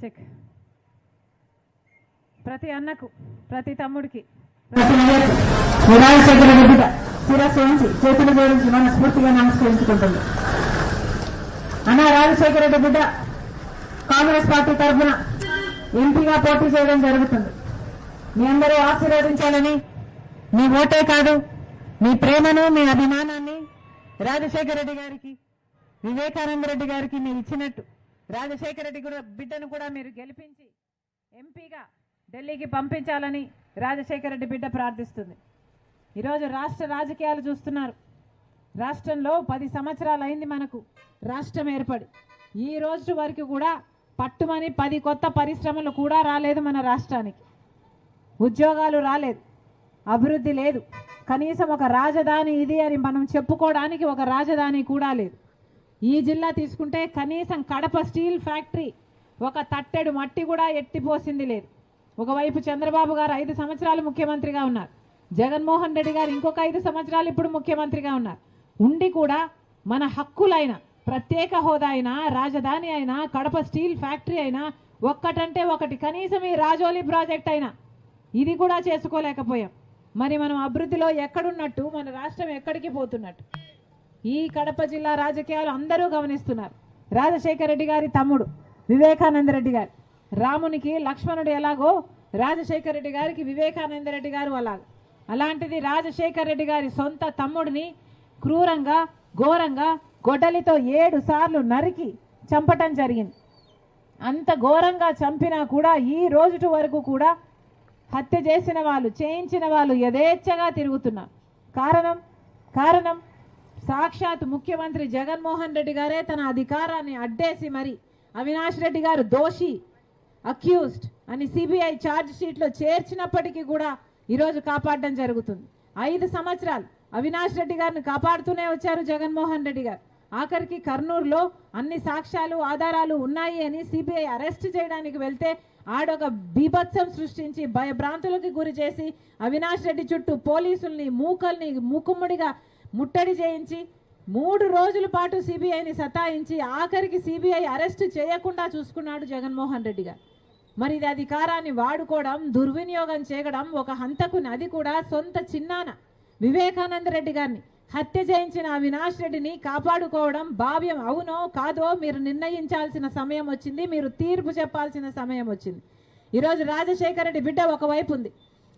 Check ప్రతి అన్నకు ప్రతి తమ్ముడికి శిరస్సు ఉంచి చేతులు జోడించి మనస్ఫూర్తిగా నమస్కరించుకుంటుంది. అన్న రాజశేఖర రెడ్డి బిడ్డ కాంగ్రెస్ పార్టీ తరఫున ఎంపీగా పోటీ చేయడం జరుగుతుంది. మీ అందరూ ఆశీర్వదించాలని మీ ఓటే కాదు మీ ప్రేమను మీ అభిమానాన్ని రాజశేఖర రెడ్డి గారికి వివేకానంద రెడ్డి గారికి మీరు ఇచ్చినట్టు రాజశేఖర రెడ్డి కూడా బిడ్డను కూడా మీరు గెలిపించి ఎంపీగా ఢిల్లీకి పంపించాలని రాజశేఖర రెడ్డి బిడ్డ ప్రార్థిస్తుంది. ఈరోజు రాష్ట్ర రాజకీయాలు చూస్తున్నారు. రాష్ట్రంలో పది సంవత్సరాలు అయింది మనకు రాష్ట్రం ఏర్పడి. ఈ రోజు వరకు కూడా పట్టుమని పది కొత్త పరిశ్రమలు కూడా రాలేదు మన రాష్ట్రానికి. ఉద్యోగాలు రాలేదు. అభివృద్ధి లేదు. కనీసం ఒక రాజధాని ఇది అని మనం చెప్పుకోవడానికి ఒక రాజధాని కూడా లేదు. ఈ జిల్లా తీసుకుంటే కనీసం కడప స్టీల్ ఫ్యాక్టరీ ఒక తట్టెడు మట్టి కూడా ఎట్టిపోసింది లేదు. ఒకవైపు చంద్రబాబు గారు ఐదు సంవత్సరాలు ముఖ్యమంత్రిగా ఉన్నారు. జగన్మోహన్ రెడ్డి గారు ఇంకొక ఐదు సంవత్సరాలు ఇప్పుడు ముఖ్యమంత్రిగా ఉన్నారు. ఉండి కూడా మన హక్కులైన ప్రత్యేక హోదా అయినా రాజధాని అయినా కడప స్టీల్ ఫ్యాక్టరీ అయినా ఒక్కటంటే ఒకటి కనీసం ఈ రాజోలి ప్రాజెక్ట్ అయినా ఇది కూడా చేసుకోలేకపోయాం. మరి మనం అభివృద్ధిలో ఎక్కడున్నట్టు మన రాష్ట్రం ఎక్కడికి పోతున్నట్టు? ఈ కడప జిల్లా రాజకీయాలు అందరూ గమనిస్తున్నారు. రాజశేఖర రెడ్డి గారి తమ్ముడు వివేకానంద రెడ్డి గారు. రామునికి లక్ష్మణుడు ఎలాగో రాజశేఖర రెడ్డి గారికి వివేకానంద రెడ్డి గారు అలాగ. అలాంటిది రాజశేఖర రెడ్డి గారి సొంత తమ్ముడిని క్రూరంగా ఘోరంగా గొడ్డలితో ఏడు సార్లు నరికి చంపటం జరిగింది. అంత ఘోరంగా చంపినా కూడా ఈ రోజుటి వరకు కూడా హత్య చేసిన వాళ్ళు చేయించిన వాళ్ళు యథేచ్ఛగా తిరుగుతున్నారు. కారణం కారణం సాక్షాత్ ముఖ్యమంత్రి జగన్మోహన్ రెడ్డి గారే తన అధికారాన్ని అడ్డేసి మరి అవినాష్ రెడ్డి గారు దోషి అక్యూజ్డ్ అని సిబిఐ ఛార్జ్ షీట్లో చేర్చినప్పటికీ కూడా ఈరోజు కాపాడడం జరుగుతుంది. ఐదు సంవత్సరాలు అవినాష్ రెడ్డి గారిని కాపాడుతూనే వచ్చారు జగన్మోహన్ రెడ్డి గారు. ఆఖరికి కర్నూలులో అన్ని సాక్ష్యాలు ఆధారాలు ఉన్నాయి అని సిబిఐ అరెస్ట్ చేయడానికి వెళ్తే ఆడొక బీభత్సం సృష్టించి భయభ్రాంతులకి గురి చేసి అవినాష్ రెడ్డి చుట్టూ పోలీసుల్ని మూకల్ని మూకుమ్మడిగా ముట్టడి చేయించి మూడు రోజుల పాటు సిబిఐని సతాయించి ఆఖరికి సిబిఐ అరెస్ట్ చేయకుండా చూసుకున్నాడు జగన్మోహన్ రెడ్డి గారు. మరి ఇది అధికారాన్ని వాడుకోవడం దుర్వినియోగం చేయడం ఒక హంతకుని అది కూడా సొంత చిన్నాన వివేకానంద రెడ్డి గారిని. హత్య చేయించిన అవినాష్ రెడ్డిని కాపాడుకోవడం భావ్యం అవునో కాదో మీరు నిర్ణయించాల్సిన సమయం వచ్చింది మీరు తీర్పు చెప్పాల్సిన సమయం వచ్చింది. ఈరోజు రాజశేఖర రెడ్డి బిడ్డ ఒకవైపు ఉంది.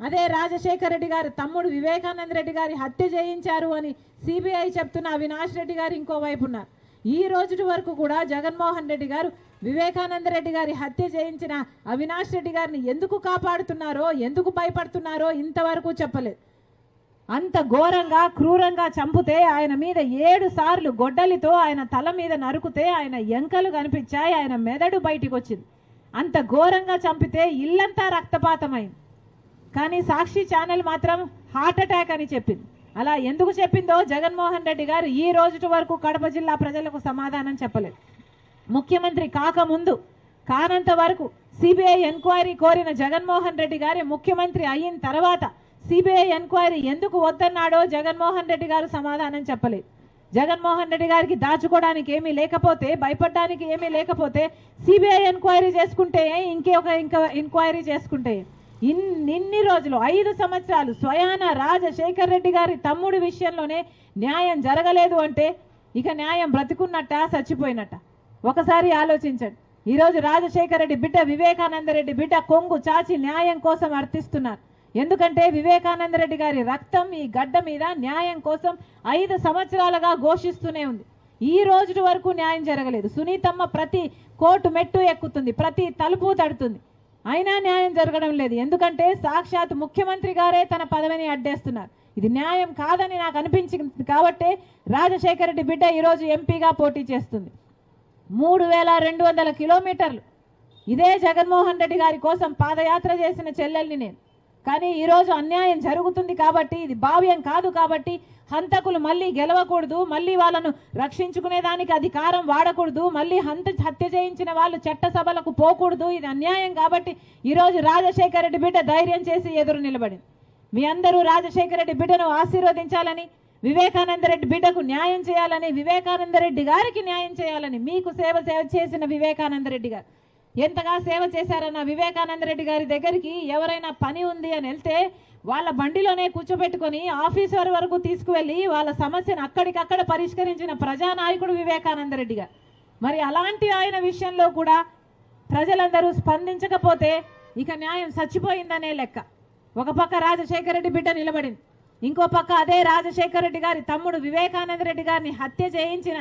అదే రాజశేఖర రెడ్డి గారి తమ్ముడు వివేకానంద రెడ్డి గారి హత్య చేయించారు అని సిబిఐ చెప్తున్న అవినాష్ రెడ్డి గారు ఇంకోవైపు ఉన్నారు. ఈ రోజు వరకు కూడా జగన్మోహన్ రెడ్డి గారు వివేకానంద రెడ్డి గారి హత్య చేయించిన అవినాష్ రెడ్డి గారిని ఎందుకు కాపాడుతున్నారో ఎందుకు భయపడుతున్నారో ఇంతవరకు చెప్పలేదు. అంత ఘోరంగా క్రూరంగా చంపితే ఆయన మీద ఏడు సార్లు గొడ్డలితో ఆయన తల మీద నరుకుతే ఆయన ఎంకలు కనిపించాయి ఆయన మెదడు బయటికి వచ్చింది అంత ఘోరంగా చంపితే ఇల్లంతా రక్తపాతమైంది. కానీ సాక్షి ఛానల్ మాత్రం హార్ట్ అటాక్ అని చెప్పింది. అలా ఎందుకు చెప్పిందో జగన్మోహన్ రెడ్డి గారు ఈ రోజు వరకు కడప జిల్లా ప్రజలకు సమాధానం చెప్పలేదు. ముఖ్యమంత్రి కాకముందు కానంత వరకు సిబిఐ ఎంక్వైరీ కోరిన జగన్మోహన్ రెడ్డి గారి ముఖ్యమంత్రి అయిన తర్వాత సిబిఐ ఎంక్వైరీ ఎందుకు వద్దన్నాడో జగన్మోహన్ రెడ్డి గారు సమాధానం చెప్పలేదు. జగన్మోహన్ రెడ్డి గారికి దాచుకోవడానికి ఏమీ లేకపోతే భయపడడానికి ఏమీ లేకపోతే సిబిఐ ఎంక్వైరీ చేసుకుంటే ఇంకే ఒక ఇంకా ఎంక్వైరీ చేసుకుంటే ఇన్ని రోజులు ఐదు సంవత్సరాలు స్వయాన రాజశేఖర్ రెడ్డి గారి తమ్ముడి విషయంలోనే న్యాయం జరగలేదు అంటే ఇక న్యాయం బ్రతికున్నట్ట చచ్చిపోయినట్ట? ఒకసారి ఆలోచించండి. ఈరోజు రాజశేఖర రెడ్డి బిడ్డ వివేకానంద రెడ్డి బిడ్డ కొంగు చాచి న్యాయం కోసం అర్థిస్తున్నారు. ఎందుకంటే వివేకానంద రెడ్డి గారి రక్తం ఈ గడ్డ మీద న్యాయం కోసం ఐదు సంవత్సరాలుగా ఘోషిస్తూనే ఉంది. ఈ రోజు వరకు న్యాయం జరగలేదు. సునీతమ్మ ప్రతి కోర్టు మెట్టు ఎక్కుతుంది ప్రతి తలుపు తడుతుంది. అయినా న్యాయం జరగడం లేదు. ఎందుకంటే సాక్షాత్ ముఖ్యమంత్రి గారే తన పదవిని అడ్డేస్తున్నారు. ఇది న్యాయం కాదని నాకు అనిపించింది కాబట్టే రాజశేఖర రెడ్డి బిడ్డ ఈరోజు ఎంపీగా పోటీ చేస్తుంది. మూడు వేల రెండు వందల కిలోమీటర్లు. ఇదే జగన్మోహన్ రెడ్డి గారి కోసం పాదయాత్ర చేసిన చెల్లెల్ని నేను. కానీ ఈరోజు అన్యాయం జరుగుతుంది కాబట్టి ఇది భావ్యం కాదు కాబట్టి హంతకులు మళ్ళీ గెలవకూడదు మళ్ళీ వాళ్ళను రక్షించుకునేదానికి అధికారం వాడకూడదు మళ్ళీ హంత హత్య చేయించిన వాళ్ళు చట్టసభలకు పోకూడదు ఇది అన్యాయం కాబట్టి ఈరోజు రాజశేఖర రెడ్డి బిడ్డ ధైర్యం చేసి ఎదురు నిలబడింది. మీ అందరూ రాజశేఖర రెడ్డి బిడ్డను ఆశీర్వదించాలని వివేకానంద రెడ్డి బిడ్డకు న్యాయం చేయాలని వివేకానంద రెడ్డి గారికి న్యాయం చేయాలని మీకు సేవ సేవ చేసిన వివేకానంద రెడ్డి గారు. ఎంతగా సేవ చేశారన్న వివేకానంద రెడ్డి గారి దగ్గరికి ఎవరైనా పని ఉంది అని వెళ్తే వాళ్ళ బండిలోనే కూర్చోబెట్టుకొని ఆఫీసర్ వరకు తీసుకువెళ్ళి వాళ్ళ సమస్యను అక్కడికక్కడ పరిష్కరించిన ప్రజానాయకుడు వివేకానంద రెడ్డి గారు. మరి అలాంటి ఆయన విషయంలో కూడా ప్రజలందరూ స్పందించకపోతే ఇక న్యాయం చచ్చిపోయిందనే లెక్క. ఒక పక్క రాజశేఖర రెడ్డి బిడ్డ నిలబడింది. ఇంకో పక్క అదే రాజశేఖర రెడ్డి గారి తమ్ముడు వివేకానంద రెడ్డి గారిని హత్య చేయించిన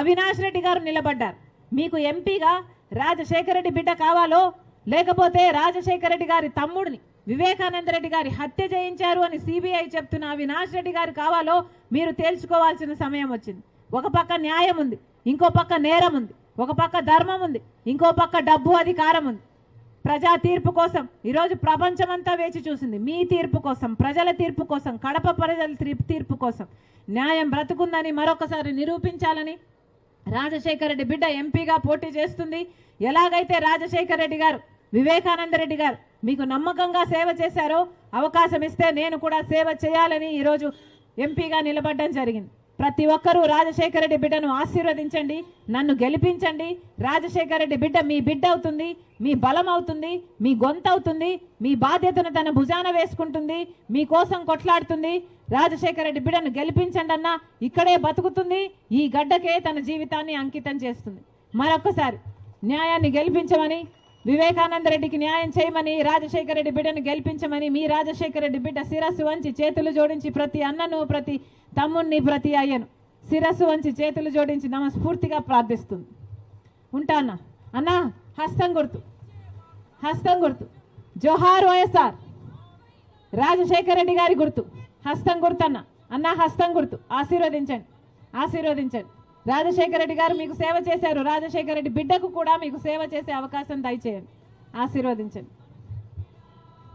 అవినాష్ రెడ్డి గారు నిలబడ్డారు. మీకు ఎంపీగా రాజశేఖర రెడ్డి బిడ్డ కావాలో లేకపోతే రాజశేఖర రెడ్డి గారి తమ్ముడిని వివేకానంద రెడ్డి గారి హత్య చేయించారు అని సిబిఐ చెప్తున్న అవినాష్ రెడ్డి గారు కావాలో మీరు తేల్చుకోవాల్సిన సమయం వచ్చింది. ఒక పక్క న్యాయం ఉంది ఇంకో పక్క నేరం ఉంది ఒక పక్క ధర్మం ఉంది ఇంకో పక్క డబ్బు అధికారం ఉంది. ప్రజా తీర్పు కోసం ఈరోజు ప్రపంచమంతా వేచి చూసింది. మీ తీర్పు కోసం ప్రజల తీర్పు కోసం కడప ప్రజల తీర్పు తీర్పు కోసం న్యాయం బ్రతుకుందని మరొకసారి నిరూపించాలని రాజశేఖర రెడ్డి బిడ్డ ఎంపీగా పోటీ చేస్తుంది. ఎలాగైతే రాజశేఖర రెడ్డి గారు వివేకానంద రెడ్డి గారు మీకు నమ్మకంగా సేవ చేశారో అవకాశం ఇస్తే నేను కూడా సేవ చేయాలని ఈరోజు ఎంపీగా నిలబడడం జరిగింది. ప్రతి ఒక్కరూ రాజశేఖర రెడ్డి బిడ్డను ఆశీర్వదించండి నన్ను గెలిపించండి. రాజశేఖర రెడ్డి బిడ్డ మీ బిడ్డ అవుతుంది మీ బలం అవుతుంది మీ గొంత అవుతుంది మీ బాధ్యతను తన భుజాన వేసుకుంటుంది మీకోసం కొట్లాడుతుంది. రాజశేఖర రెడ్డి బిడ్డను గెలిపించండి అన్న ఇక్కడే బతుకుతుంది ఈ గడ్డకే తన జీవితాన్ని అంకితం చేస్తుంది. మరొకసారి న్యాయాన్ని గెలిపించమని వివేకానంద రెడ్డికి న్యాయం చేయమని రాజశేఖర రెడ్డి బిడ్డను గెలిపించమని మీ రాజశేఖర రెడ్డి బిడ్డ శిరస్సు వంచి చేతులు జోడించి ప్రతి అన్నను ప్రతి తమ్ముణ్ణి ప్రతి అయ్యను శిరస్సు వంచి చేతులు జోడించి నమస్ఫూర్తిగా ప్రార్థిస్తుంది. ఉంటా అన్న. అన్న హస్తం గుర్తు. హస్తం గుర్తు. జోహార్ వైఎస్ఆర్. రాజశేఖర రెడ్డి గారి గుర్తు. హస్తం గుర్తు అన్న. అన్న హస్తం గుర్తు. ఆశీర్వదించండి. ఆశీర్వదించండి. రాజశేఖర రెడ్డి గారు మీకు సేవ చేశారు. రాజశేఖర రెడ్డి బిడ్డకు కూడా మీకు సేవ చేసే అవకాశం దయచేయండి. ఆశీర్వదించండి.